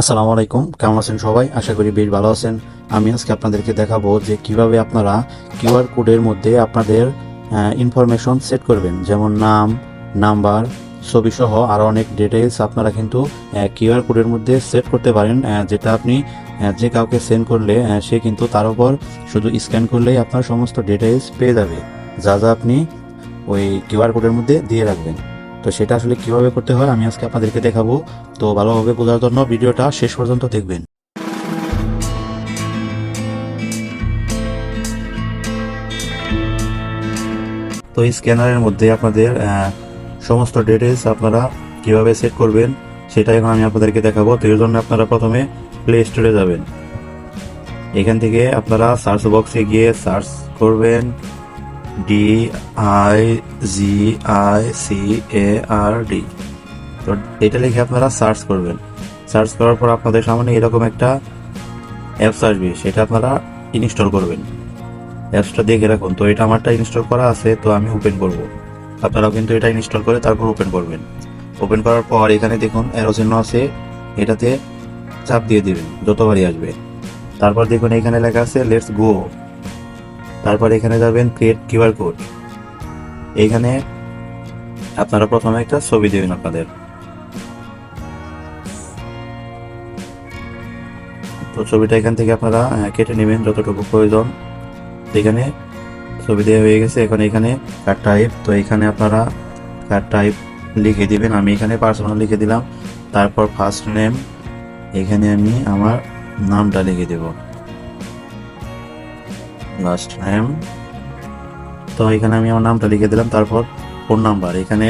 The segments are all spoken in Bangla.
আসসালামু আলাইকুম, কেমন আছেন সবাই? আশা করি বেশ ভালো আছেন। আমি আজকে আপনাদেরকে দেখাবো যে কীভাবে আপনারা কিউআর কোডের মধ্যে আপনাদের ইনফরমেশন সেট করবেন। যেমন নাম, নাম্বার ছবি সহ আরও অনেক ডিটেলস আপনারা কিন্তু কিউআর কোডের মধ্যে সেট করতে পারেন যেটা আপনি যে কাউকে সেন্ড করলে সে কিন্তু তার উপর শুধু স্ক্যান করলেই আপনার সমস্ত ডিটেলস পেয়ে যাবে। যা যা আপনি ওই কিউআর কোডের মধ্যে দিয়ে রাখবেন। তো সেটা আসলে কীভাবে করতে হয়, আমি আজকে আপনাদেরকে দেখাবো। তো ভালোভাবে বোঝার জন্য ভিডিওটা শেষ পর্যন্ত দেখবেন। তো এই স্ক্যানারের মধ্যে আপনাদের সমস্ত ডিটেলস আপনারা কীভাবে সেট করবেন, সেটা এখন আমি আপনাদেরকে দেখাবো। তো এর জন্য আপনারা প্রথমে প্লে স্টোরে যাবেন। এখান থেকে আপনারা সার্চ বক্সে গিয়ে সার্চ করবেন। D I G I C A R D তো এটা লিখে আপনারা সার্চ করবেন। সার্চ করার পর আপনাদের সামনে এরকম একটা অ্যাপস আসবে, সেটা আপনারা ইনস্টল করবেন। অ্যাপসটা দেখে রাখুন। তো এটা আমারটা ইনস্টল করা আছে, তো আমি ওপেন করব। আপনারাও কিন্তু এটা ইনস্টল করে তারপর ওপেন করবেন। ওপেন করার পর এখানে দেখুন অ্যারো চিহ্ন আছে, এটাতে চাপ দিয়ে দিবেন, যতবারই আসবে। তারপর দেখুন, এখানে লেখা আছে লেটস গো তারপর এখানে যাবেন ক্রিয়েট কিউআর কোড এইখানে আপনারা প্রথমে একটা ছবি দেবেন আপনাদের। তো ছবিটা এখান থেকে আপনারা কেটে নেবেন যতটুকু প্রয়োজন। এখানে ছবি দেওয়া হয়ে গেছে। এখন এখানে কার টাইপ তো এখানে আপনারা কার টাইপ লিখে দিবেন। আমি এখানে পার্সোনাল লিখে দিলাম। তারপর ফার্স্ট নেম এখানে আমি আমার নামটা লিখে দেব। লাস্ট নেম তো এখানে আমি আমার নামটা লিখে দিলাম, তারপর ফোন নাম্বার এখানে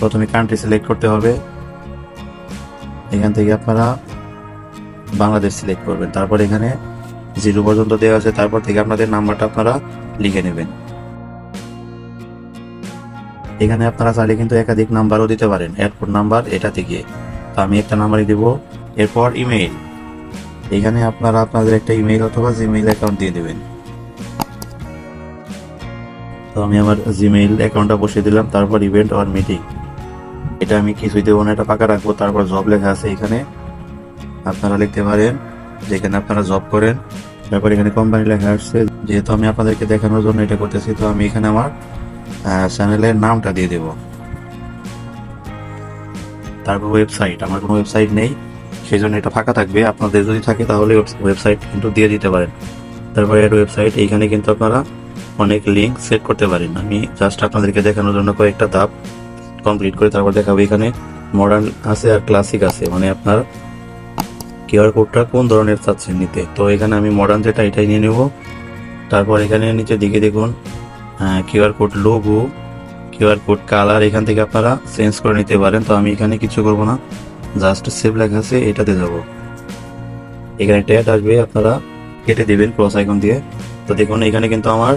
প্রথমে কান্ট্রি সিলেক্ট করতে হবে। এখান থেকে আপনারা বাংলাদেশ সিলেক্ট করবেন। তারপর এখানে জিরো পর্যন্ত দেওয়া আছে, তারপর থেকে আপনাদের নাম্বারটা আপনারা লিখে নেবেন। এখানে আপনারা চাইলে কিন্তু একাধিক নাম্বারও দিতে পারেন। এয়ারপোর্ট নাম্বার এটা থেকে তো আমি একটা নাম্বারই দিব। এরপর ইমেইল এখানে আপনারা আপনাদের একটা ইমেইল অথবা জিমেইল অ্যাকাউন্ট দিয়ে দেবেন। তো আমি আমার জিমেইল অ্যাকাউন্টটা বসিয়ে দিলাম, তারপর ইভেন্ট অর মিটিং এটা আমি কিছুই দেবো না, এটা পাকা রাখব, তারপর জব লেখা আছে এখানে। আপনারা লিখতে পারেন, যেখানে আপনারা জব করেন। তারপর এখানে কোম্পানি লেখা আসছে যেহেতু আমি আপনাদেরকে দেখানোর জন্য এটা করতেছি, তো আমি এখানে আমার চ্যানেলের নামটা দিয়ে দেব। তারপর ওয়েবসাইট আমার কোনো ওয়েবসাইট নেই সেই জন্য এটা ফাঁকা থাকবে। আপনাদের যদি থাকে তাহলে ওয়েবসাইট কিন্তু দিয়ে দিতে পারেন। তারপরে এর ওয়েবসাইট এইখানে কিন্তু আপনারা অনেক লিঙ্ক সেট করতে পারেন আমি জাস্ট আপনাদেরকে দেখানোর জন্য কয়েকটা ধাপ কমপ্লিট করে তারপর দেখাবো এখানে মডার্ন আছে আর ক্লাসিক আছে। মানে আপনার কিউআর কোডটা কোন ধরনের চাচ্ছেন নিতে? তো এখানে আমি মডার্ন যেটা এটাই নিয়ে নেব। তারপর এখানে নিচে দিকে দেখুন QR code logo QR code colour এখান থেকে আপনারা চেঞ্জ করে নিতে পারেন। তো আমি এখানে কিছু করব না জাস্ট সেভ লেখা আছে, এটাতে যাব। এখানে ট্যাগ আসবে, আপনারা কেটে দেবেন ক্রস আইকন দিয়ে। তো দেখুন, এখানে কিন্তু আমার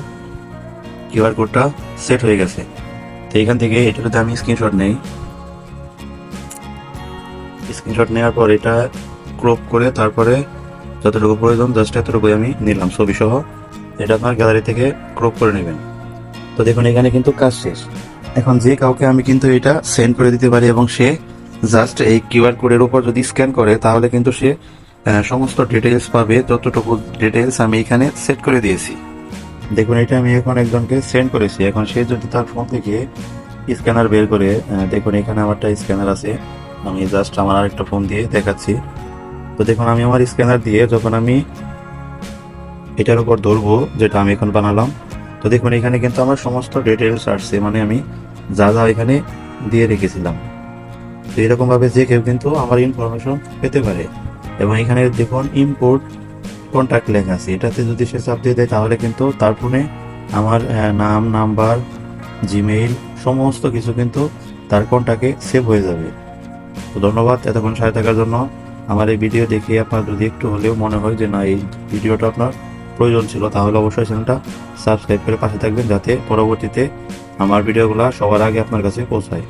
কিউআর কোডটা সেট হয়ে গেছে। তো এখান থেকে এটা যদি আমি স্ক্রিনশট নেই। স্ক্রিনশট নেওয়ার পর এটা ক্রপ করে তারপরে যতটুকু প্রয়োজন, জাস্ট এতটুকুই আমি নিলাম ছবি সহ এটা আপনার গ্যালারি থেকে ক্রপ করে নেবেন। তো দেখুন, এখানে কিন্তু কাজ শেষ। এখন যে কাউকে আমি কিন্তু এটা সেন্ড করে দিতে পারি এবং সে জাস্ট এই কিউআর কোডের উপর যদি স্ক্যান করে, তাহলে কিন্তু সে সমস্ত ডিটেলস পাবে। যতটুকু ডিটেলস আমি এখানে সেট করে দিয়েছি। দেখুন, এটা আমি এখন একজনকে সেন্ড করেছি। এখন সে যদি তার ফোন থেকে স্ক্যানার বের করে দেখুন, এখানে আমারটা স্ক্যানার আছে। আমি জাস্ট আমার আরেকটা ফোন দিয়ে দেখাচ্ছি। তো দেখুন, আমি আমার স্ক্যানার দিয়ে যখন আমি এটার উপর ধরবো, যেটা আমি এখন বানালাম, তো দেখুন, এখানে কিন্তু আমার সমস্ত ডিটেলস আসছে। মানে আমি যা যা এখানে দিয়ে রেখেছিলাম। তো এরকমভাবে যে কেউ কিন্তু আমার ইনফরমেশন পেতে পারে। এবং এখানে দেখুন ইম্পোর্ট কন্ট্যাক্ট লেখা আছে। এটাতে যদি সে চাপ দিয়ে দেয়, তাহলে কিন্তু তার ফোনে আমার নাম, নাম্বার জিমেইল সমস্ত কিছু কিন্তু তার কন্ট্যাক্টে সেভ হয়ে যাবে। তো ধন্যবাদ এতক্ষণ সাথে থাকার জন্য। আমার এই ভিডিও দেখে আপনার যদি একটু হলেও মনে হয় যে না, এই ভিডিওটা আপনার প্রয়োজন ছিল, তাহলে অবশ্যই চ্যানেলটা সাবস্ক্রাইব করে পাশে থাকবেন, যাতে পরবর্তীতে আমার ভিডিওগুলো সবার আগে আপনার কাছে পৌঁছায়।